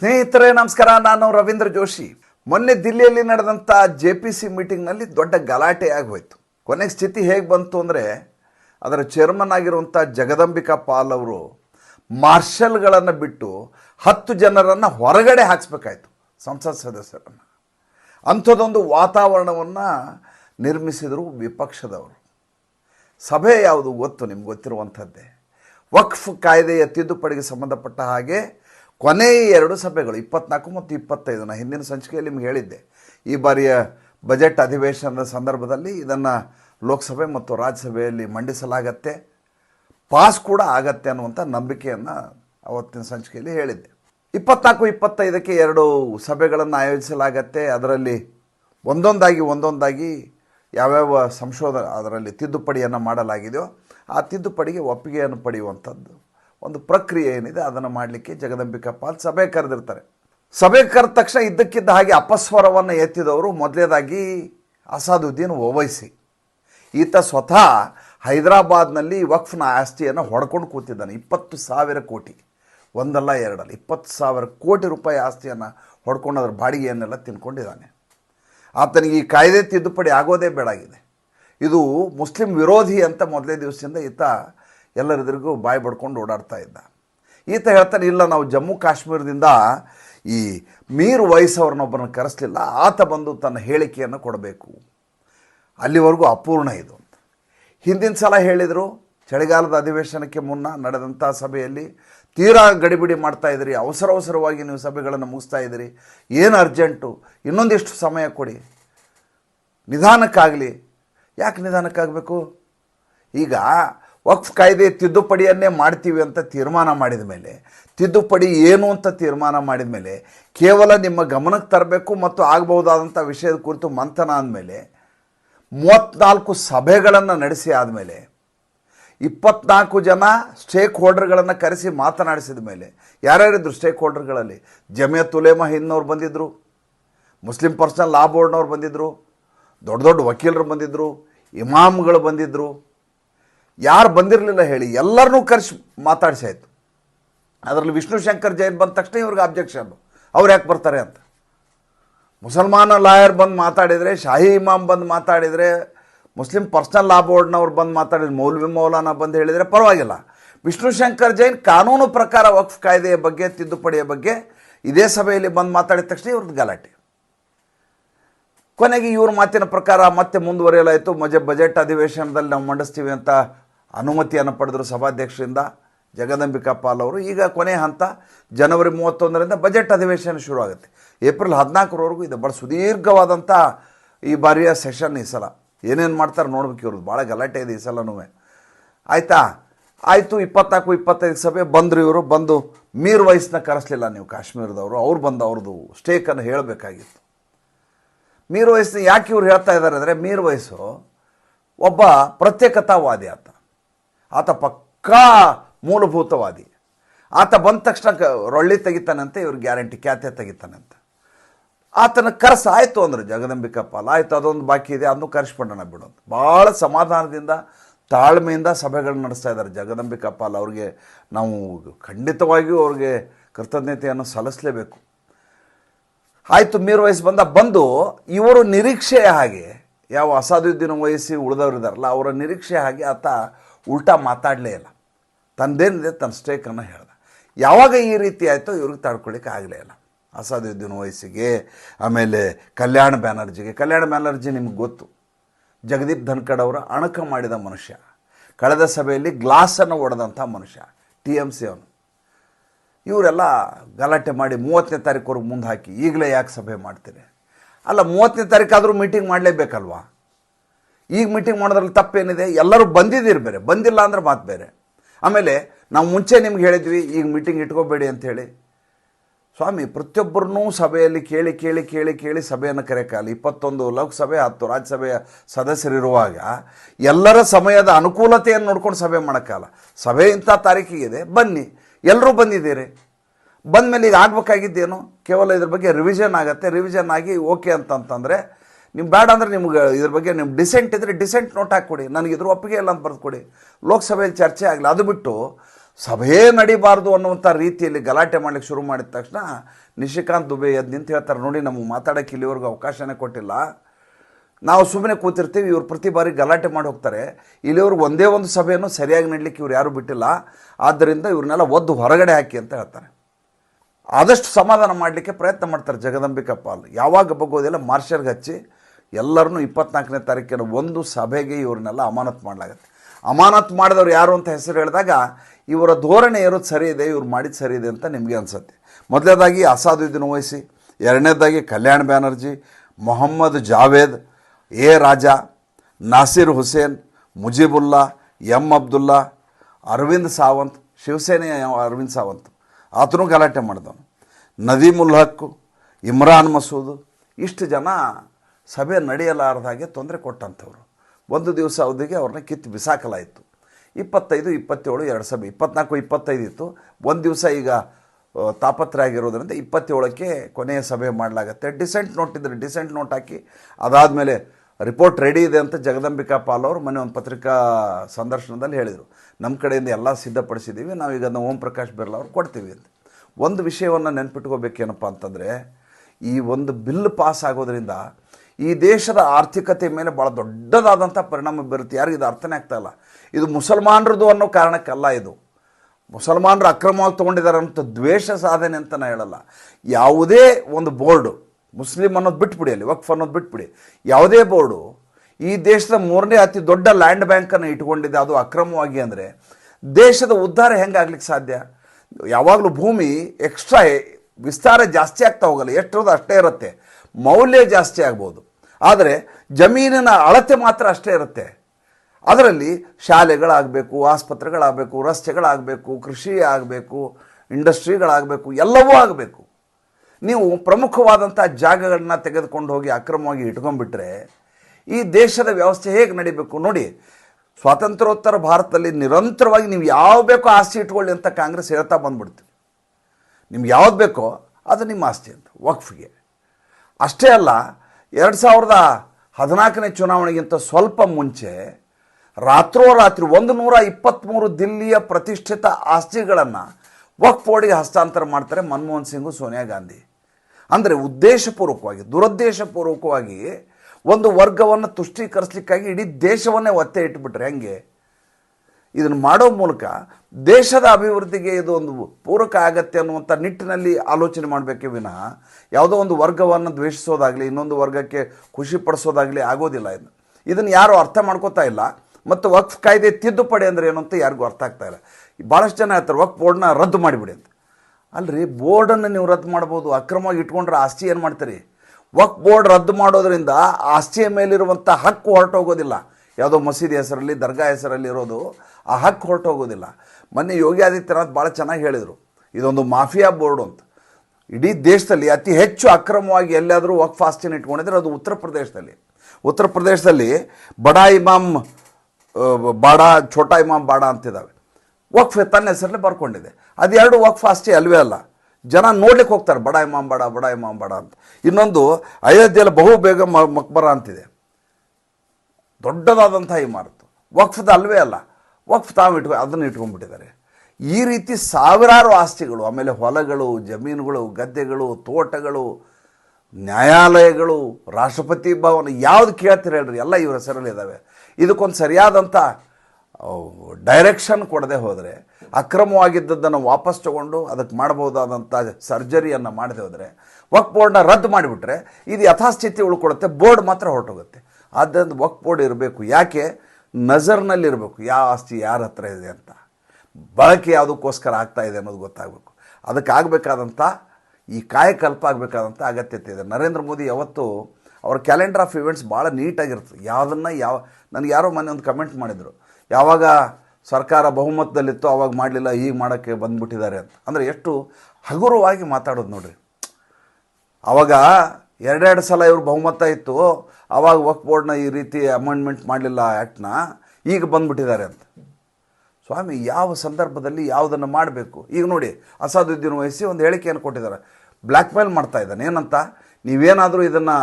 ಸ್ನೇಹಿತರೆ, ನಮಸ್ಕಾರ. ನಾನು ರವೀಂದ್ರ ಜೋಶಿ. ಮೊನ್ನೆ ದಿಲ್ಲಿಯಲ್ಲಿ ನಡೆದಂಥ ಜೆ ಪಿ ಸಿ ಮೀಟಿಂಗ್ನಲ್ಲಿ ದೊಡ್ಡ ಗಲಾಟೆ ಆಗೋಯ್ತು. ಕೊನೆಗೆ ಸ್ಥಿತಿ ಹೇಗೆ ಬಂತು ಅಂದರೆ, ಅದರ ಚೇರ್ಮನ್ ಆಗಿರುವಂಥ ಜಗದಂಬಿಕಾ ಪಾಲ್ ಅವರು ಮಾರ್ಷಲ್ಗಳನ್ನು ಬಿಟ್ಟು ಹತ್ತು ಜನರನ್ನು ಹೊರಗಡೆ ಹಾಕಿಸ್ಬೇಕಾಯ್ತು, ಸಂಸತ್ ಸದಸ್ಯರನ್ನು. ಅಂಥದ್ದೊಂದು ವಾತಾವರಣವನ್ನು ನಿರ್ಮಿಸಿದರು ವಿಪಕ್ಷದವರು. ಸಭೆ ಯಾವುದು ಗೊತ್ತು, ನಿಮ್ಗೆ ಗೊತ್ತಿರುವಂಥದ್ದೇ. ವಕ್ಫ್ ಕಾಯ್ದೆಯ ತಿದ್ದುಪಡಿಗೆ ಸಂಬಂಧಪಟ್ಟ ಹಾಗೆ ಕೊನೆಯ ಎರಡು ಸಭೆಗಳು, ಇಪ್ಪತ್ನಾಲ್ಕು ಮತ್ತು ಇಪ್ಪತ್ತೈದು ನಾನು ಹಿಂದಿನ ಸಂಚಿಕೆಯಲ್ಲಿ ನಿಮ್ಗೆ ಹೇಳಿದ್ದೆ. ಈ ಬಾರಿಯ ಬಜೆಟ್ ಅಧಿವೇಶನದ ಸಂದರ್ಭದಲ್ಲಿ ಇದನ್ನು ಲೋಕಸಭೆ ಮತ್ತು ರಾಜ್ಯಸಭೆಯಲ್ಲಿ ಮಂಡಿಸಲಾಗತ್ತೆ. ಪಾಸ್ ಕೂಡ ಆಗತ್ತೆ ಅನ್ನುವಂಥ ನಂಬಿಕೆಯನ್ನು ಅವತ್ತಿನ ಸಂಚಿಕೆಯಲ್ಲಿ ಹೇಳಿದ್ದೆ. ಇಪ್ಪತ್ನಾಲ್ಕು, ಇಪ್ಪತ್ತೈದಕ್ಕೆ ಎರಡು ಸಭೆಗಳನ್ನು ಆಯೋಜಿಸಲಾಗತ್ತೆ. ಅದರಲ್ಲಿ ಒಂದೊಂದಾಗಿ ಒಂದೊಂದಾಗಿ ಯಾವ್ಯಾವ ಸಂಶೋಧನೆ, ಅದರಲ್ಲಿ ತಿದ್ದುಪಡಿಯನ್ನು ಮಾಡಲಾಗಿದೆಯೋ ಆ ತಿದ್ದುಪಡಿಗೆ ಒಪ್ಪಿಗೆಯನ್ನು ಪಡೆಯುವಂಥದ್ದು. ಒಂದು ಪ್ರಕ್ರಿಯೆ ಏನಿದೆ ಅದನ್ನು ಮಾಡಲಿಕ್ಕೆ ಜಗದಂಬಿಕಾ ಪಾಲ್ ಸಭೆ ಕರೆದಿರ್ತಾರೆ. ಸಭೆ ಕರೆದ ತಕ್ಷಣ ಇದ್ದಕ್ಕಿದ್ದ ಹಾಗೆ ಅಪಸ್ವರವನ್ನು ಎತ್ತಿದವರು ಮೊದಲೇದಾಗಿ ಅಸಾದುದ್ದೀನ್ ಓವೈಸಿ. ಈತ ಸ್ವತಃ ಹೈದರಾಬಾದ್ನಲ್ಲಿ ವಕ್ಫ್ನ ಆಸ್ತಿಯನ್ನು ಹೊಡ್ಕೊಂಡು ಕೂತಿದ್ದಾನೆ. ಇಪ್ಪತ್ತು ಸಾವಿರ ಕೋಟಿ. ಒಂದಲ್ಲ ಎರಡಲ್ಲ, ಇಪ್ಪತ್ತು ಸಾವಿರ ಕೋಟಿ ರೂಪಾಯಿ ಆಸ್ತಿಯನ್ನು ಹೊಡ್ಕೊಂಡು ಅದರ ಬಾಡಿಗೆಯನ್ನೆಲ್ಲ ತಿನ್ಕೊಂಡಿದ್ದಾನೆ. ಆತನಿಗೆ ಈ ಕಾಯ್ದೆ ತಿದ್ದುಪಡಿ ಆಗೋದೇ ಬೇಡಾಗಿದೆ ಇದು ಮುಸ್ಲಿಂ ವಿರೋಧಿ ಅಂತ ಮೊದಲೇ ದಿವಸದಿಂದ ಈತ ಎಲ್ಲರೆದುರಿಗೂ ಬಾಯಿ ಬಡ್ಕೊಂಡು ಓಡಾಡ್ತಾ ಇದ್ದ. ಈತ ಹೇಳ್ತಾನೆ, ಇಲ್ಲ, ನಾವು ಜಮ್ಮು ಕಾಶ್ಮೀರದಿಂದ ಈ ಮೀರ್ ವಯಸ್ಸವ್ರನ್ನೊಬ್ಬರನ್ನ ಕರೆಸಲಿಲ್ಲ. ಆತ ಬಂದು ತನ್ನ ಹೇಳಿಕೆಯನ್ನು ಕೊಡಬೇಕು. ಅಲ್ಲಿವರೆಗೂ ಅಪೂರ್ಣ ಇದು ಅಂತ. ಹಿಂದಿನ ಸಲ ಹೇಳಿದರು, ಚಳಿಗಾಲದ ಅಧಿವೇಶನಕ್ಕೆ ಮುನ್ನ ನಡೆದಂಥ ಸಭೆಯಲ್ಲಿ, ತೀರಾ ಗಡಿಬಿಡಿ ಮಾಡ್ತಾ ಇದ್ದೀರಿ, ಅವಸರ ಅವಸರವಾಗಿ ನೀವು ಸಭೆಗಳನ್ನು ಮುಗಿಸ್ತಾ ಇದ್ದೀರಿ. ಏನು ಅರ್ಜೆಂಟು? ಇನ್ನೊಂದಿಷ್ಟು ಸಮಯ ಕೊಡಿ. ನಿಧಾನಕ್ಕಾಗಲಿ. ಯಾಕೆ ನಿಧಾನಕ್ಕಾಗಬೇಕು? ಈಗ ವಕ್ಫ್ ಕಾಯ್ದೆ ತಿದ್ದುಪಡಿಯನ್ನೇ ಮಾಡ್ತೀವಿ ಅಂತ ತೀರ್ಮಾನ ಮಾಡಿದ ಮೇಲೆ, ತಿದ್ದುಪಡಿ ಏನು ಅಂತ ತೀರ್ಮಾನ ಮಾಡಿದ ಮೇಲೆ, ಕೇವಲ ನಿಮ್ಮ ಗಮನಕ್ಕೆ ತರಬೇಕು ಮತ್ತು ಆಗಬಹುದಾದಂಥ ವಿಷಯದ ಕುರಿತು ಮಂಥನ ಆದಮೇಲೆ ಮೂವತ್ತ್ನಾಲ್ಕು ಸಭೆಗಳನ್ನು ನಡೆಸಿ ಆದಮೇಲೆ ಇಪ್ಪತ್ನಾಲ್ಕು ಜನ ಸ್ಟೇಕ್ ಹೋಲ್ಡರ್ಗಳನ್ನು ಕರೆಸಿ ಮಾತನಾಡಿಸಿದ ಮೇಲೆ, ಯಾರ್ಯಾರಿದ್ರು ಸ್ಟೇಕ್ ಹೋಲ್ಡರ್ಗಳಲ್ಲಿ? ಜಮಿಯ ತುಲೇಮ ಹಿಂದ್ನವ್ರು ಬಂದಿದ್ದರು ಮುಸ್ಲಿಂ ಪರ್ಸನಲ್ ಲಾ ಬೋರ್ಡ್ನವ್ರು ಬಂದಿದ್ದರು ದೊಡ್ಡ ದೊಡ್ಡ ವಕೀಲರು ಬಂದಿದ್ದರು ಇಮಾಮ್ಗಳು ಬಂದಿದ್ದರು ಯಾರು ಬಂದಿರಲಿಲ್ಲ ಹೇಳಿ ಎಲ್ಲರನ್ನೂ ಕರೆಸಿ ಮಾತಾಡಿಸಾಯಿತು ಅದರಲ್ಲಿ ವಿಷ್ಣು ಶಂಕರ್ ಜೈನ್ ಬಂದ ತಕ್ಷಣ ಇವ್ರಿಗೆ ಅಬ್ಜೆಕ್ಷನ್. ಅವ್ರು ಯಾಕೆ ಬರ್ತಾರೆ ಅಂತ. ಮುಸಲ್ಮಾನ ಲಾಯರ್ ಬಂದು ಮಾತಾಡಿದರೆ, ಶಾಹಿ ಇಮಾಮ್ ಬಂದು ಮಾತಾಡಿದರೆ, ಮುಸ್ಲಿಂ ಪರ್ಸನಲ್ ಲಾ ಬೋರ್ಡ್ನವ್ರು ಬಂದು ಮಾತಾಡಿದ್ರು, ಮೌಲ್ವಿ ಮೌಲಾನ ಬಂದು ಹೇಳಿದರೆ ಪರವಾಗಿಲ್ಲ. ವಿಷ್ಣು ಶಂಕರ್ ಜೈನ್ ಕಾನೂನು ಪ್ರಕಾರ ವಕ್ಫ್ ಕಾಯ್ದೆಯ ಬಗ್ಗೆ, ತಿದ್ದುಪಡಿಯ ಬಗ್ಗೆ ಇದೇ ಸಭೆಯಲ್ಲಿ ಬಂದು ಮಾತಾಡಿದ ತಕ್ಷಣ ಇವ್ರದ್ದು ಗಲಾಟೆ. ಕೊನೆಗೆ ಇವ್ರ ಮಾತಿನ ಪ್ರಕಾರ ಮತ್ತೆ ಮುಂದುವರಿಯಲಾಯಿತು. ಮಜೆ ಬಜೆಟ್ ಅಧಿವೇಶನದಲ್ಲಿ ನಾವು ಮಂಡಿಸ್ತೀವಿ ಅಂತ ಅನುಮತಿಯನ್ನು ಪಡೆದರು ಸಭಾಧ್ಯಕ್ಷರಿಂದ ಜಗದಂಬಿಕಾ ಪಾಲ್ ಅವರು. ಈಗ ಕೊನೆ ಹಂತ ಜನವರಿ ಮೂವತ್ತೊಂದರಿಂದ ಬಜೆಟ್ ಅಧಿವೇಶನ ಶುರು ಆಗುತ್ತೆ ಏಪ್ರಿಲ್ ಹದಿನಾಲ್ಕರವರೆಗೂ ಇದೆ. ಭಾಳ ಸುದೀರ್ಘವಾದಂಥ ಈ ಬಾರಿಯ ಸೆಷನ್ ಈ ಸಲ. ಏನೇನು ಮಾಡ್ತಾರೆ ನೋಡ್ಬೇಕು ಇವ್ರದ್ದು. ಭಾಳ ಗಲಾಟೆ ಇದೆ ಈ ಸಲನೂ. ಆಯಿತಾ? ಆಯಿತು, ಇಪ್ಪತ್ನಾಲ್ಕು, ಇಪ್ಪತ್ತೈದು ಸಭೆ ಬಂದರು ಇವರು. ಬಂದು ಮೀರ್ ವಯಸ್ಸನ್ನ ಕರೆಸಲಿಲ್ಲ ನೀವು ಕಾಶ್ಮೀರದವರು. ಅವ್ರು ಬಂದು ಅವ್ರದ್ದು ಸ್ಟೇಕನ್ನು ಹೇಳಬೇಕಾಗಿತ್ತು. ಮೀರ್ ವಯಸ್ಸನ್ನ ಯಾಕೆ ಇವ್ರು ಹೇಳ್ತಾ ಇದ್ದಾರೆ ಅಂದರೆ ಮೀರ್ ವಯಸ್ಸು ಒಬ್ಬ ಪ್ರತ್ಯೇಕತಾವಾದಿ ಆತ. ಆತ ಪಕ್ಕಾ ಮೂಲಭೂತವಾದಿ. ಆತ ಬಂದ ತಕ್ಷಣ ಕ- ರೊಳ್ಳಿ ತೆಗಿತಾನಂತೆ, ಇವ್ರ ಗ್ಯಾರಂಟಿ, ಖ್ಯಾತೆ ತೆಗಿತಾನಂತೆ. ಆತನ ಕರೆಸ ಆಯಿತು ಅಂದ್ರೆ ಜಗದಂಬಿಕಾ ಪಾಲ್. ಆಯಿತು, ಅದೊಂದು ಬಾಕಿ ಇದೆ, ಅದನ್ನು ಕರೆಸ್ಬಿಡೋಣ ಬಿಡೋದು. ಭಾಳ ಸಮಾಧಾನದಿಂದ, ತಾಳ್ಮೆಯಿಂದ ಸಭೆಗಳನ್ನ ನಡೆಸ್ತಾ ಇದ್ದಾರೆ ಜಗದಂಬಿಕಾ ಪಾಲ್. ಅವ್ರಿಗೆ ನಾವು ಖಂಡಿತವಾಗಿಯೂ ಅವ್ರಿಗೆ ಕೃತಜ್ಞತೆಯನ್ನು ಸಲ್ಲಿಸಲೇಬೇಕು. ಆಯಿತು, ಮೀರ್ ವಯಸ್ಸು ಬಂದ, ಬಂದು ಇವರು ನಿರೀಕ್ಷೆಯ ಹಾಗೆ, ಯಾವ ಅಸಾಧುದ್ದೀನ ವಯಸ್ಸಿ ಉಳಿದವರಿದ್ದಾರಲ್ಲ ಅವರ ನಿರೀಕ್ಷೆ ಹಾಗೆ ಆತ ಉಲ್ಟಾ ಮಾತಾಡಲೇ ಇಲ್ಲ. ತಂದೇನಿದೆ ತನ್ನ ಸ್ಟೇಕನ್ನು ಹೇಳ್ದ. ಯಾವಾಗ ಈ ರೀತಿ ಆಯಿತೋ ಇವ್ರಿಗೆ ತಡ್ಕೊಳ್ಳಿಕ್ಕೆ ಆಗಲೇ ಇಲ್ಲ. ಅಸಾದುದ್ದೀನ್ ವಯಸ್ಸಿಗೆ ಆಮೇಲೆ ಕಲ್ಯಾಣ ಬ್ಯಾನರ್ಜಿಗೆ. ಕಲ್ಯಾಣ ಬ್ಯಾನರ್ಜಿ ನಿಮ್ಗೆ ಗೊತ್ತು. ಜಗದೀಪ್ ಧನ್ಕಡ್ ಅವರ ಅಣಕ ಮಾಡಿದ ಮನುಷ್ಯ. ಕಳೆದ ಸಭೆಯಲ್ಲಿ ಗ್ಲಾಸನ್ನು ಒಡೆದಂಥ ಮನುಷ್ಯ, ಟಿ ಎಂ ಸಿ ಅವನು. ಇವರೆಲ್ಲ ಗಲಾಟೆ ಮಾಡಿ ಮೂವತ್ತನೇ ತಾರೀಕುವರೆಗೆ ಮುಂದೆ ಹಾಕಿ, ಈಗಲೇ ಯಾಕೆ ಸಭೆ ಮಾಡ್ತೀರಿ? ಅಲ್ಲ, ಮೂವತ್ತನೇ ತಾರೀಕಾದರೂ ಮೀಟಿಂಗ್ ಮಾಡಲೇಬೇಕಲ್ವಾ? ಈಗ ಮೀಟಿಂಗ್ ಮಾಡೋದ್ರಲ್ಲಿ ತಪ್ಪೇನಿದೆ? ಎಲ್ಲರೂ ಬಂದಿದ್ದೀರಿ ಬೇರೆ. ಬಂದಿಲ್ಲ ಅಂದ್ರೆ ಮಾತು ಬೇರೆ. ಆಮೇಲೆ ನಾವು ಮುಂಚೆ ನಿಮ್ಗೆ ಹೇಳಿದ್ವಿ, ಈಗ ಮೀಟಿಂಗ್ ಇಟ್ಕೋಬೇಡಿ ಅಂಥೇಳಿ ಸ್ವಾಮಿ, ಪ್ರತಿಯೊಬ್ಬರನ್ನೂ ಸಭೆಯಲ್ಲಿ ಕೇಳಿ ಕೇಳಿ ಕೇಳಿ ಕೇಳಿ ಸಭೆಯನ್ನು ಕರೆಕಾಲ ಇಪ್ಪತ್ತೊಂದು ಲೋಕಸಭೆ, ಹತ್ತು ರಾಜ್ಯಸಭೆಯ ಸದಸ್ಯರಿರುವಾಗ ಎಲ್ಲರ ಸಮಯದ ಅನುಕೂಲತೆಯನ್ನು ನೋಡ್ಕೊಂಡು ಸಭೆ ಮಾಡೋಕ್ಕಾಗಲ್ಲ. ಸಭೆ ಇಂಥ ತಾರೀಕಿಗಿದೆ, ಬನ್ನಿ. ಎಲ್ಲರೂ ಬಂದಿದ್ದೀರಿ. ಬಂದಮೇಲೆ ಈಗ ಆಗಬೇಕಾಗಿದ್ದೇನು? ಕೇವಲ ಇದ್ರ ಬಗ್ಗೆ ರಿವಿಷನ್ ಆಗುತ್ತೆ. ರಿವಿಷನ್ ಆಗಿ ಓಕೆ ಅಂತಂತಂದರೆ ನೀವು ಬೇಡ ಅಂದರೆ ನಿಮ್ಗೆ ಇದ್ರ ಬಗ್ಗೆ ನಿಮ್ಮ ಡಿಸೆಂಟ್ ಇದ್ದರೆ ಡಿಸೆಂಟ್ ನೋಟ್ ಹಾಕ್ಕೊಡಿ. ನನಗೆ ಇದ್ರ ಒಪ್ಪಿಗೆ ಇಲ್ಲ ಅಂತ ಬರೆದುಕೊಡಿ. ಲೋಕಸಭೆಯಲ್ಲಿ ಚರ್ಚೆ ಆಗಲಿ, ಅದು ಬಿಟ್ಟು ಸಭೆ ನಡಿಬಾರ್ದು ಅನ್ನುವಂಥ ರೀತಿಯಲ್ಲಿ ಗಲಾಟೆ ಮಾಡಲಿಕ್ಕೆ ಶುರು ಮಾಡಿದ ತಕ್ಷಣ ನಿಶಿಕಾಂತ್ ದುಬೆ ಎದ್ದು ನಿಂತು ಹೇಳ್ತಾರೆ, ನೋಡಿ, ನಮಗೆ ಮಾತಾಡೋಕ್ಕೆ ಇಲ್ಲಿವರೆಗೂ ಅವಕಾಶನೇ ಕೊಟ್ಟಿಲ್ಲ. ನಾವು ಸುಮ್ಮನೆ ಕೂತಿರ್ತೀವಿ, ಇವ್ರು ಪ್ರತಿ ಬಾರಿ ಗಲಾಟೆ ಮಾಡಿ ಹೋಗ್ತಾರೆ. ಇಲ್ಲಿವ್ರಿಗೆ ಒಂದೇ ಒಂದು ಸಭೆಯನ್ನು ಸರಿಯಾಗಿ ನಡಲಿಕ್ಕೆ ಇವ್ರು ಯಾರೂ ಬಿಟ್ಟಿಲ್ಲ. ಆದ್ದರಿಂದ ಇವ್ರನ್ನೆಲ್ಲ ಒದ್ದು ಹೊರಗಡೆ ಹಾಕಿ ಅಂತ ಹೇಳ್ತಾರೆ. ಆದಷ್ಟು ಸಮಾಧಾನ ಮಾಡಲಿಕ್ಕೆ ಪ್ರಯತ್ನ ಮಾಡ್ತಾರೆ ಜಗದಂಬಿಕಾ ಪಾಲ್ ಯಾವಾಗ ಬಗ್ಗೋದಿಲ್ಲ ಮಾರ್ಷಲ್ಗೆ ಹಚ್ಚಿ ಎಲ್ಲರನ್ನೂ ಇಪ್ಪತ್ನಾಲ್ಕನೇ ತಾರೀಕಿನ ಒಂದು ಸಭೆಗೆ ಇವ್ರನ್ನೆಲ್ಲ ಅಮಾನತ್ ಮಾಡಲಾಗತ್ತೆ. ಅಮಾನತ್ ಮಾಡಿದವ್ರು ಯಾರು ಅಂತ ಹೆಸರು ಹೇಳಿದಾಗ, ಇವರ ಧೋರಣೆ ಇರೋದು ಸರಿ ಇದೆ, ಇವ್ರು ಮಾಡಿದ್ದು ಸರಿ ಇದೆ ಅಂತ ನಿಮಗೆ ಅನಿಸುತ್ತೆ. ಮೊದಲನೇದಾಗಿ ಅಸಾದುದ್ದೀನ್ ಓವೈಸಿ, ಎರಡನೇದಾಗಿ ಕಲ್ಯಾಣ್ ಬ್ಯಾನರ್ಜಿ, ಮೊಹಮ್ಮದ್ ಜಾವೇದ್, ಎ ರಾಜಾ, ನಾಸಿರ್ ಹುಸೇನ್, ಮುಜೀಬುಲ್ಲಾ, ಎಂ ಅಬ್ದುಲ್ಲಾ, ಅರವಿಂದ್ ಸಾವಂತ್ ಶಿವಸೇನೆಯ ಅರವಿಂದ್ ಸಾವಂತ್, ಆತನೂ ಗಲಾಟೆ ಮಾಡಿದವನು. ನದೀಮುಲ್ ಹಕ್, ಇಮ್ರಾನ್ ಮಸೂದ್, ಇಷ್ಟು ಜನ ಸಭೆ ನಡೆಯಲಾರದಾಗೆ ತೊಂದರೆ ಕೊಟ್ಟಂಥವ್ರು. ಒಂದು ದಿವಸ ಅವಧಿಗೆ ಅವ್ರನ್ನ ಕಿತ್ತು ಬಿಸಾಕಲಾಯಿತು. ಇಪ್ಪತ್ತೈದು, ಇಪ್ಪತ್ತೇಳು, ಎರಡು ಸಭೆ, ಇಪ್ಪತ್ನಾಲ್ಕು, ಇಪ್ಪತ್ತೈದು ಇತ್ತು. ಒಂದು ದಿವಸ ಈಗ ತಾಪತ್ರ ತಾಪತ್ರೆ ಆಗಿರೋದ್ರಿಂದ ಇಪ್ಪತ್ತೇಳಕ್ಕೆ ಕೊನೆಯ ಸಭೆ ಮಾಡಲಾಗತ್ತೆ. ಡಿಸೆಂಟ್ ನೋಟ್ ಇದ್ದರೆ ಡಿಸೆಂಟ್ ನೋಟ್ ಹಾಕಿ, ಅದಾದಮೇಲೆ ರಿಪೋರ್ಟ್ ರೆಡಿ ಇದೆ ಅಂತ ಜಗದಂಬಿಕಾ ಪಾಲ್ ಅವರು ಮೊನ್ನೆ ಒಂದು ಪತ್ರಿಕಾ ಸಂದರ್ಶನದಲ್ಲಿ ಹೇಳಿದರು. ನಮ್ಮ ಕಡೆಯಿಂದ ಎಲ್ಲ ಸಿದ್ಧಪಡಿಸಿದ್ದೀವಿ ನಾವು ಈಗ ಓಂ ಪ್ರಕಾಶ್ ಬಿರ್ಲಾ ಅವ್ರು ಕೊಡ್ತೀವಿ ಅಂತ. ಒಂದು ವಿಷಯವನ್ನು ನೆನ್ಪಿಟ್ಕೋಬೇಕೇನಪ್ಪ ಅಂತಂದರೆ, ಈ ಒಂದು ಬಿಲ್ ಪಾಸ್ ಆಗೋದ್ರಿಂದ ಈ ದೇಶದ ಆರ್ಥಿಕತೆ ಮೇಲೆ ಭಾಳ ದೊಡ್ಡದಾದಂಥ ಪರಿಣಾಮ ಬೀರುತ್ತೆ. ಯಾರಿಗೂ ಇದು ಅರ್ಥನೇ ಆಗ್ತಾ ಇಲ್ಲ. ಇದು ಮುಸಲ್ಮಾನರದು ಅನ್ನೋ ಕಾರಣಕ್ಕಲ್ಲ ಇದು. ಮುಸಲ್ಮಾನರು ಅಕ್ರಮವಾಗಿ ತೊಗೊಂಡಿದ್ದಾರೆ ಅಂತ ದ್ವೇಷ ಸಾಧನೆ ಅಂತ ನಾನು ಹೇಳಲ್ಲ. ಯಾವುದೇ ಒಂದು ಬೋರ್ಡು, ಮುಸ್ಲಿಂ ಅನ್ನೋದು ಬಿಟ್ಬಿಡಿ ಅಲ್ಲಿ, ವಕ್ಫ್ ಅನ್ನೋದು ಬಿಟ್ಬಿಡಿ. ಯಾವುದೇ ಬೋರ್ಡು ಈ ದೇಶದ ಮೂರನೇ ಅತಿ ದೊಡ್ಡ ಲ್ಯಾಂಡ್ ಬ್ಯಾಂಕನ್ನು ಇಟ್ಕೊಂಡಿದೆ ಅದು ಅಕ್ರಮವಾಗಿ ಅಂದರೆ ದೇಶದ ಉದ್ಧಾರ ಹೆಂಗಾಗ್ಲಿಕ್ಕೆ ಸಾಧ್ಯ? ಯಾವಾಗಲೂ ಭೂಮಿ ಎಕ್ಸ್ಟ್ರಾ ವಿಸ್ತಾರ ಜಾಸ್ತಿ ಆಗ್ತಾ ಹೋಗಲ್ಲ. ಎಷ್ಟಿರೋದು ಅಷ್ಟೇ ಇರುತ್ತೆ. ಮೌಲ್ಯ ಜಾಸ್ತಿ ಆಗ್ಬೋದು. ಆದರೆ ಜಮೀನಿನ ಅಳತೆ ಮಾತ್ರ ಅಷ್ಟೇ ಇರುತ್ತೆ. ಅದರಲ್ಲಿ ಶಾಲೆಗಳಾಗಬೇಕು, ಆಸ್ಪತ್ರೆಗಳಾಗಬೇಕು, ರಸ್ತೆಗಳಾಗಬೇಕು, ಕೃಷಿ ಆಗಬೇಕು, ಇಂಡಸ್ಟ್ರಿಗಳಾಗಬೇಕು, ಎಲ್ಲವೂ ಆಗಬೇಕು. ನೀವು ಪ್ರಮುಖವಾದಂಥ ಜಾಗಗಳನ್ನ ತೆಗೆದುಕೊಂಡು ಹೋಗಿ ಅಕ್ರಮವಾಗಿ ಇಟ್ಕೊಂಡ್ಬಿಟ್ರೆ ಈ ದೇಶದ ವ್ಯವಸ್ಥೆ ಹೇಗೆ ನಡಿಬೇಕು ನೋಡಿ. ಸ್ವಾತಂತ್ರ್ಯೋತ್ತರ ಭಾರತದಲ್ಲಿ ನಿರಂತರವಾಗಿ ನೀವು ಯಾವ ಬೇಕೋ ಆಸ್ತಿ ಇಟ್ಕೊಳ್ಳಿ ಅಂತ ಕಾಂಗ್ರೆಸ್ ಹೇಳ್ತಾ ಬಂದ್ಬಿಡ್ತೀವಿ ನಿಮ್ಗೆ ಯಾವ್ದು ಬೇಕೋ ಅದು ನಿಮ್ಮ ಆಸ್ತಿ ಅಂತ, ವಕ್ಫ್ಗೆ. ಅಷ್ಟೇ ಅಲ್ಲ ಎರಡು ಸಾವಿರದ ಹದಿನಾಲ್ಕನೇ ಚುನಾವಣೆಗಿಂತ ಸ್ವಲ್ಪ ಮುಂಚೆ ರಾತ್ರೋರಾತ್ರಿ ಒಂದು ನೂರ ಇಪ್ಪತ್ತ್ಮೂರು ದಿಲ್ಲಿಯ ಪ್ರತಿಷ್ಠಿತ ಆಸ್ತಿಗಳನ್ನು ವಕ್ಫ್ ಹಸ್ತಾಂತರ ಮಾಡ್ತಾರೆ ಮನಮೋಹನ್ ಸಿಂಗು, ಸೋನಿಯಾ ಗಾಂಧಿ. ಅಂದರೆ ಉದ್ದೇಶಪೂರ್ವಕವಾಗಿ, ದುರುದ್ದೇಶಪೂರ್ವಕವಾಗಿ ಒಂದು ವರ್ಗವನ್ನು ತುಷ್ಟೀಕರಿಸಲಿಕ್ಕಾಗಿ ಇಡೀ ದೇಶವನ್ನೇ ಒತ್ತೆ ಇಟ್ಬಿಟ್ರೆ ಹೆಂಗೆ? ಇದನ್ನು ಮಾಡೋ ಮೂಲಕ ದೇಶದ ಅಭಿವೃದ್ಧಿಗೆ ಇದು ಒಂದು ಪೂರಕ ಆಗತ್ತೆ ಅನ್ನುವಂಥ ನಿಟ್ಟಿನಲ್ಲಿ ಆಲೋಚನೆ ಮಾಡಬೇಕೆ ವಿನಃ ಯಾವುದೋ ಒಂದು ವರ್ಗವನ್ನು ದ್ವೇಷಿಸೋದಾಗಲಿ, ಇನ್ನೊಂದು ವರ್ಗಕ್ಕೆ ಖುಷಿ ಪಡಿಸೋದಾಗಲಿ ಆಗೋದಿಲ್ಲ ಇದು. ಇದನ್ನು ಯಾರು ಅರ್ಥ ಮಾಡ್ಕೋತಾ ಇಲ್ಲ. ಮತ್ತು ವಕ್ಫ್ ಕಾಯ್ದೆ ತಿದ್ದುಪಡಿ ಅಂದರೆ ಏನು ಅಂತ ಯಾರಿಗೂ ಅರ್ಥ ಆಗ್ತಾ ಇಲ್ಲ. ಭಾಳಷ್ಟು ಜನ ಹೇಳ್ತಾರೆ, ವಕ್ಫ್ ಬೋರ್ಡ್ನ ರದ್ದು ಮಾಡಿಬಿಡಿ ಅಂತ. ಅಲ್ಲರಿ ಬೋರ್ಡನ್ನು ನೀವು ರದ್ದು ಮಾಡ್ಬೋದು. ಅಕ್ರಮವಾಗಿ ಇಟ್ಕೊಂಡ್ರೆ ಆಸ್ತಿ ಏನು ಮಾಡ್ತೀರಿ? ವಕ್ ಬೋರ್ಡ್ ರದ್ದು ಮಾಡೋದ್ರಿಂದ ಆಸ್ತಿಯ ಮೇಲಿರುವಂಥ ಹಕ್ಕು ಹೊರಟೋಗೋದಿಲ್ಲ. ಯಾವುದೋ ಮಸೀದಿ ಹೆಸರಲ್ಲಿ, ದರ್ಗಾ ಹೆಸರಲ್ಲಿ ಇರೋದು, ಆ ಹಕ್ಕು ಹೊರಟೋಗೋದಿಲ್ಲ. ಮೊನ್ನೆ ಯೋಗಿ ಆದಿತ್ಯನಾಥ್ ಭಾಳ ಚೆನ್ನಾಗಿ ಹೇಳಿದರು, ಇದೊಂದು ಮಾಫಿಯಾ ಬೋರ್ಡು ಅಂತ. ಇಡೀ ದೇಶದಲ್ಲಿ ಅತಿ ಹೆಚ್ಚು ಅಕ್ರಮವಾಗಿ ಎಲ್ಲಾದರೂ ವಕ್ಫ್ ಆಸ್ತಿನ ಇಟ್ಕೊಂಡಿದ್ರೆ ಅದು ಉತ್ತರ ಪ್ರದೇಶದಲ್ಲಿ. ಉತ್ತರ ಪ್ರದೇಶದಲ್ಲಿ ಬಡಾ ಇಮಾಮ್ ಬಾಡ, ಛೋಟಾ ಇಮಾಮ್ ಬಾಡ ಅಂತಿದ್ದಾವೆ ವಕ್ಫ್ ತನ್ನ ಹೆಸರಲ್ಲಿ ಬರ್ಕೊಂಡಿದೆ. ಅದೆರಡು ವಕ್ಫ್ ಆಸ್ತಿ ಅಲ್ವೇ ಅಲ್ಲ. ಜನ ನೋಡ್ಲಿಕ್ಕೆ ಹೋಗ್ತಾರೆ, ಬಡಾ ಇಮಾಮ್ ಬಾಡ, ಬಡ ಇಮಾಮ್ ಬಾಡ ಅಂತ. ಇನ್ನೊಂದು ಅಯೋಧ್ಯೆಯಲ್ಲಿ ಬಹು ಬೇಗ ಮ- ಮಕ್ಬರ ಅಂತಿದೆ. ದೊಡ್ಡದಾದಂಥ ಇಮಾರತು ವಕ್ಫದ ಅಲ್ವೇ ಅಲ್ಲ. ವಕ್ಫ್ ತಾವು ಇಟ್ಕೊ, ಅದನ್ನು ಇಟ್ಕೊಂಡ್ಬಿಟ್ಟಿದ್ದಾರೆ. ಈ ರೀತಿ ಸಾವಿರಾರು ಆಸ್ತಿಗಳು, ಆಮೇಲೆ ಹೊಲಗಳು, ಜಮೀನುಗಳು, ಗದ್ದೆಗಳು, ತೋಟಗಳು, ನ್ಯಾಯಾಲಯಗಳು, ರಾಷ್ಟ್ರಪತಿ ಭವನ, ಯಾವ್ದು ಕೇಳ್ತೀರ ಹೇಳ್ರಿ, ಎಲ್ಲ ಇವ್ರ ಹೆಸರಲ್ಲಿ ಇದ್ದಾವೆ ಇದಕ್ಕೊಂದು ಸರಿಯಾದಂಥ ಡೈರೆಕ್ಷನ್ ಕೊಡದೆ ಹೋದರೆ, ಅಕ್ರಮವಾಗಿದ್ದದ್ದನ್ನು ವಾಪಸ್ ತಗೊಂಡು ಅದಕ್ಕೆ ಮಾಡಬಹುದಾದಂಥ ಸರ್ಜರಿಯನ್ನು ಮಾಡದೆ ಹೋದರೆ ವಕ್ ಬೋರ್ಡ್ನ ರದ್ದು ಮಾಡಿಬಿಟ್ರೆ, ಇದು ಯಥಾಸ್ಥಿತಿ ಉಳ್ಕೊಡುತ್ತೆ ಬೋರ್ಡ್ ಮಾತ್ರ ಹೊರಟೋಗುತ್ತೆ. ಆದ್ದರಿಂದ ವಕ್ ಬೋರ್ಡ್ ಇರಬೇಕು. ಯಾಕೆ? ನಜರ್ನಲ್ಲಿರಬೇಕು. ಯಾವ ಆಸ್ತಿ ಯಾರ ಹತ್ರ ಇದೆ ಅಂತ. ಬಳಕೆ ಯಾವುದಕ್ಕೋಸ್ಕರ ಆಗ್ತಾ ಇದೆ ಅನ್ನೋದು ಗೊತ್ತಾಗಬೇಕು. ಅದಕ್ಕಾಗಬೇಕಾದಂಥ, ಈ ಕಾಯಕಲ್ಪ ಆಗಬೇಕಾದಂಥ ಅಗತ್ಯತೆ ಇದೆ. ನರೇಂದ್ರ ಮೋದಿ ಯಾವತ್ತು ಅವ್ರ ಕ್ಯಾಲೆಂಡರ್ ಆಫ್ ಇವೆಂಟ್ಸ್ ಭಾಳ ನೀಟಾಗಿರ್ತದೆ ಯಾವುದನ್ನು ಯಾವ, ನನಗೆ ಯಾರೋ ಮೊನ್ನೆ ಒಂದು ಕಮೆಂಟ್ ಮಾಡಿದರು. ಯಾವಾಗ ಸರ್ಕಾರ ಬಹುಮತದಲ್ಲಿತ್ತು ಅವಾಗ ಮಾಡಲಿಲ್ಲ ಈಗ ಮಾಡೋಕ್ಕೆ ಬಂದುಬಿಟ್ಟಿದ್ದಾರೆ ಅಂತ. ಅಂದರೆ ಎಷ್ಟು ಹಗುರವಾಗಿ ಮಾತಾಡೋದು ನೋಡಿರಿ. ಅವಾಗ ಎರಡೆರಡು ಸಲ ಇವ್ರ ಬಹುಮತ ಇತ್ತು. ಅವಾಗ ವಕ್ ಬೋರ್ಡ್ನ ಈ ರೀತಿ ಅಮೆಂಡ್ಮೆಂಟ್ ಮಾಡಲಿಲ್ಲ ಆ್ಯಕ್ಟ್ನ. ಈಗ ಬಂದ್ಬಿಟ್ಟಿದ್ದಾರೆ ಅಂತ. ಸ್ವಾಮಿ, ಯಾವ ಸಂದರ್ಭದಲ್ಲಿ ಯಾವುದನ್ನು ಮಾಡಬೇಕು? ಈಗ ನೋಡಿ, ಅಸಾದುದ್ದೀನ್ ವಹಿಸಿ ಒಂದು ಹೇಳಿಕೆಯನ್ನು ಕೊಟ್ಟಿದ್ದಾರೆ. ಬ್ಲ್ಯಾಕ್ ಮೇಲ್ ಮಾಡ್ತಾ ಇದ್ದಾನೆ. ಏನಂತ? ನೀವೇನಾದರೂ ಇದನ್ನು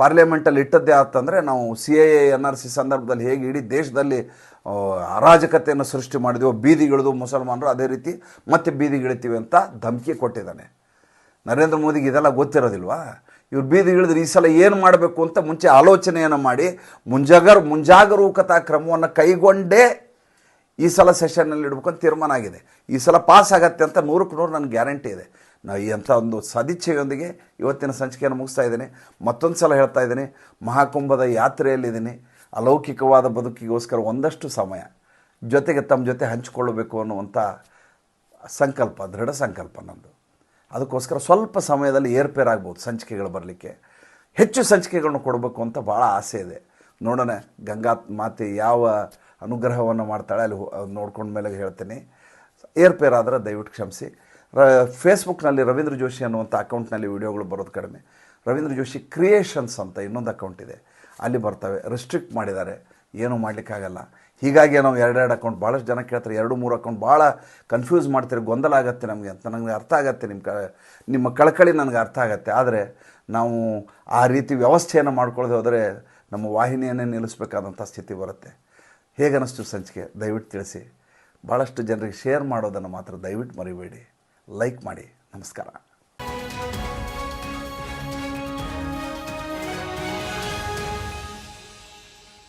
ಪಾರ್ಲಿಮೆಂಟಲ್ಲಿ ಇಟ್ಟದ್ದೇ ಆತಂದರೆ ನಾವು C A N R C ಸಂದರ್ಭದಲ್ಲಿ ಹೇಗೆ ಇಡೀ ದೇಶದಲ್ಲಿ ಅರಾಜಕತೆಯನ್ನು ಸೃಷ್ಟಿ ಮಾಡಿದೆವು. ಬೀದಿಗಿಳಿದು ಮುಸಲ್ಮಾನರು ಅದೇ ರೀತಿ ಮತ್ತೆ ಬೀದಿಗಿಳಿತೀವಿ ಅಂತ ಧಮಕಿ ಕೊಟ್ಟಿದ್ದಾನೆ. ನರೇಂದ್ರ ಮೋದಿಗೆ ಇದೆಲ್ಲ ಗೊತ್ತಿರೋದಿಲ್ವಾ? ಇವ್ರು ಬೀದಿ ಇಳಿದ್ರೆ ಈ ಸಲ ಏನು ಮಾಡಬೇಕು ಅಂತ ಮುಂಚೆ ಆಲೋಚನೆಯನ್ನು ಮಾಡಿ ಮುಂಜಾಗರ್ ಮುಂಜಾಗರೂಕತಾ ಕ್ರಮವನ್ನು ಕೈಗೊಂಡೇ ಈ ಸಲ ಸೆಷನ್ನಲ್ಲಿ ಇಡಬೇಕು ಅಂತ ತೀರ್ಮಾನ ಆಗಿದೆ. ಈ ಸಲ ಪಾಸ್ ಆಗತ್ತೆ ಅಂತ ನೂರಕ್ಕೆ ನೂರು ನನಗೆ ಗ್ಯಾರಂಟಿ ಇದೆ. ನಾ ಈ ಅಂಥ ಒಂದು ಸದಿಚ್ಛೆಯೊಂದಿಗೆ ಇವತ್ತಿನ ಸಂಚಿಕೆಯನ್ನು ಮುಗಿಸ್ತಾ ಇದ್ದೀನಿ. ಮತ್ತೊಂದು ಸಲ ಹೇಳ್ತಾ ಇದ್ದೀನಿ. ಮಹಾಕುಂಭದ ಯಾತ್ರೆಯಲ್ಲಿದ್ದೀನಿ. ಅಲೌಕಿಕವಾದ ಬದುಕಿಗೋಸ್ಕರ ಒಂದಷ್ಟು ಸಮಯ ಜೊತೆಗೆ ತಮ್ಮ ಜೊತೆ ಹಂಚಿಕೊಳ್ಳಬೇಕು ಅನ್ನುವಂಥ ಸಂಕಲ್ಪ, ದೃಢ ಸಂಕಲ್ಪ ನಂದು ಅದಕ್ಕೋಸ್ಕರ ಸ್ವಲ್ಪ ಸಮಯದಲ್ಲಿ ಏರ್ಪೇರಾಗ್ಬೋದು ಸಂಚಿಕೆಗಳು ಬರಲಿಕ್ಕೆ. ಹೆಚ್ಚು ಸಂಚಿಕೆಗಳನ್ನ ಕೊಡಬೇಕು ಅಂತ ಭಾಳ ಆಸೆ ಇದೆ. ನೋಡೋಣ, ಗಂಗಾ ಮಾತೆ ಯಾವ ಅನುಗ್ರಹವನ್ನು ಮಾಡ್ತಾಳೆ ಅಲ್ಲಿ ನೋಡ್ಕೊಂಡ ಮೇಲೆ ಹೇಳ್ತೀನಿ. ಏರ್ಪೇರಾದರೆ ದಯವಿಟ್ಟು ಕ್ಷಮಿಸಿ. ರ, ಫೇಸ್ಬುಕ್ನಲ್ಲಿ ರವೀಂದ್ರ ಜೋಶಿ ಅನ್ನುವಂಥ ಅಕೌಂಟ್ನಲ್ಲಿ ವಿಡಿಯೋಗಳು ಬರೋದು ಕಡಿಮೆ. ರವೀಂದ್ರ ಜೋಶಿ ಕ್ರಿಯೇಷನ್ಸ್ ಅಂತ ಇನ್ನೊಂದು ಅಕೌಂಟ್ ಇದೆ. ಅಲ್ಲಿ ಬರ್ತವೆ, ರೆಸ್ಟ್ರಿಕ್ಟ್ ಮಾಡಿದ್ದಾರೆ. ಏನೂ ಮಾಡಲಿಕ್ಕಾಗಲ್ಲ. ಹೀಗಾಗಿ ನಾವು ಎರಡೆರಡು ಅಕೌಂಟ್ ಭಾಳಷ್ಟು ಜನ ಕೇಳ್ತಾರೆ, ಎರಡು, ಮೂರು ಅಕೌಂಟ್ ಭಾಳ ಕನ್ಫ್ಯೂಸ್ ಮಾಡ್ತೀರಿ, ಗೊಂದಲ ಆಗುತ್ತೆ ನಮಗೆ ಅಂತ. ನನಗೆ ಅರ್ಥ ಆಗುತ್ತೆ ನಿಮ್ಮ ಕ, ನಿಮ್ಮ ಕಳಕಳಿ ನನಗೆ ಅರ್ಥ ಆಗುತ್ತೆ. ಆದರೆ ನಾವು ಆ ರೀತಿ ವ್ಯವಸ್ಥೆಯನ್ನು ಮಾಡ್ಕೊಳ್ಳದೆ ಹೋದರೆ ನಮ್ಮ ವಾಹಿನಿಯನ್ನೇ ನಿಲ್ಲಿಸಬೇಕಾದಂಥ ಸ್ಥಿತಿ ಬರುತ್ತೆ. ಹೇಗನ್ನಿಸ್ತು ಸಂಚಿಕೆ? ದಯವಿಟ್ಟು ತಿಳಿಸಿ. ಭಾಳಷ್ಟು ಜನರಿಗೆ ಶೇರ್ ಮಾಡೋದನ್ನು ಮಾತ್ರ ದಯವಿಟ್ಟು ಮರಿಬೇಡಿ. ಲೈಕ್ ಮಾಡಿ. ನಮಸ್ಕಾರ.